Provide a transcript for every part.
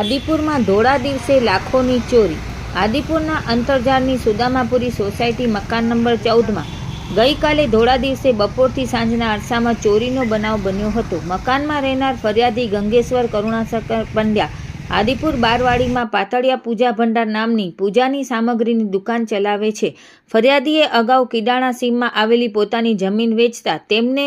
આદિપુરમાં ધોળા દિવસે લાખોની ચોરી. આદિપુરના અંતરજાળની સુદામાપુરી સોસાયટી મકાન નંબર ચૌદમાં. ગઈકાલે ધોળા દિવસે બપોરથી સાંજના અરસામાં ચોરીનો બનાવ બન્યો હતો. મકાનમાં રહેનાર ફરિયાદી ગંગેશ્વર કરુણાશંકર પંડ્યા. આદિપુર બારવાડીમાં પાતળિયા પૂજા ભંડાર નામની પૂજાની સામગ્રીની દુકાન ચલાવે છે. ફરિયાદીએ અગાઉ કિડાણા સીમમાં આવેલી પોતાની જમીન વેચતા તેમને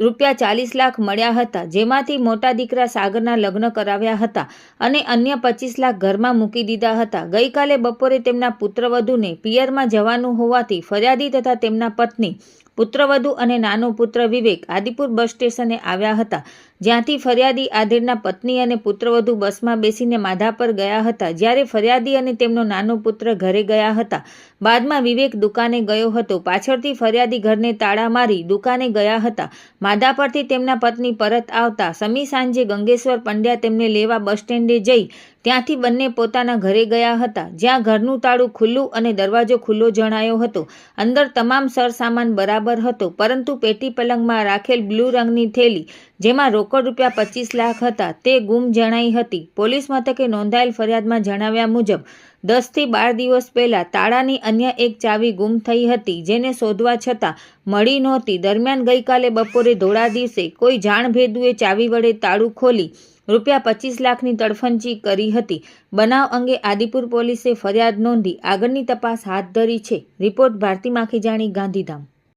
રૂપિયા ચાલીસ લાખ મળ્યા હતા, જેમાંથી મોટા દીકરા સાગરના લગ્ન કરાવ્યા હતા અને અન્ય પચીસ લાખ ઘરમાં મૂકી દીધા હતા. ગઈકાલે બપોરે તેમના પુત્રવધુને પિયરમાં જવાનું હોવાથી ફરિયાદી તથા તેમના પત્ની પુત્રવધુ અને નાનો પુત્ર વિવેક આદિપુર બસ સ્ટેશને આવ્યા હતા. જ્યાંથી ફરિયાદી આધેડના પત્ની અને પુત્રવધુ બસમાં બેસીને માધા પર ગયા હતા. જ્યારે ફરિયાદી અને તેમનો નાનો પુત્ર ઘરે ગયા હતા. બાદમાં વિવેક દુકાને ગયો હતો. પાછળથી ફરિયાદી ઘરને તાળા મારી દુકાને ગયા હતા. માધા પરથી તેમના પત્ની પરત આવતા. સમી સાંજે ગંગેશ્વર પંડ્યા તેમને લેવા બસ સ્ટેન્ડે જઈ ત્યાંથી બંને પોતાના ઘરે ગયા હતા, જ્યાં ઘરનું તાળું ખુલ્લું અને દરવાજો ખુલ્લો જણાયો હતો. અંદર તમામ સરસામાન બરાબર હતો, પરંતુ પેટી પલંગમાં રાખેલ બ્લુ રંગની થેલી, જેમાં રોકડ રૂપિયા પચીસ લાખ હતા, તે ગુમ જણાઈ હતી. પોલીસ મથકે નોંધાયેલ ફરિયાદમાં જણાવ્યા મુજબ દસથી બાર દિવસ પહેલાં તાળાની અન્ય એક ચાવી ગુમ થઈ હતી, જેને શોધવા છતાં મળી નહોતી. દરમિયાન ગઈકાલે બપોરે ધોળા દિવસે કોઈ જાણભેદુએ ચાવી વડે તાળું ખોલી રૂપિયા પચીસ લાખની તડફંચી કરી હતી. બનાવ અંગે આદિપુર પોલીસે ફરિયાદ નોંધી આગળની તપાસ હાથ ધરી છે. રિપોર્ટ ભારતી માખીજાણી, ગાંધીધામ.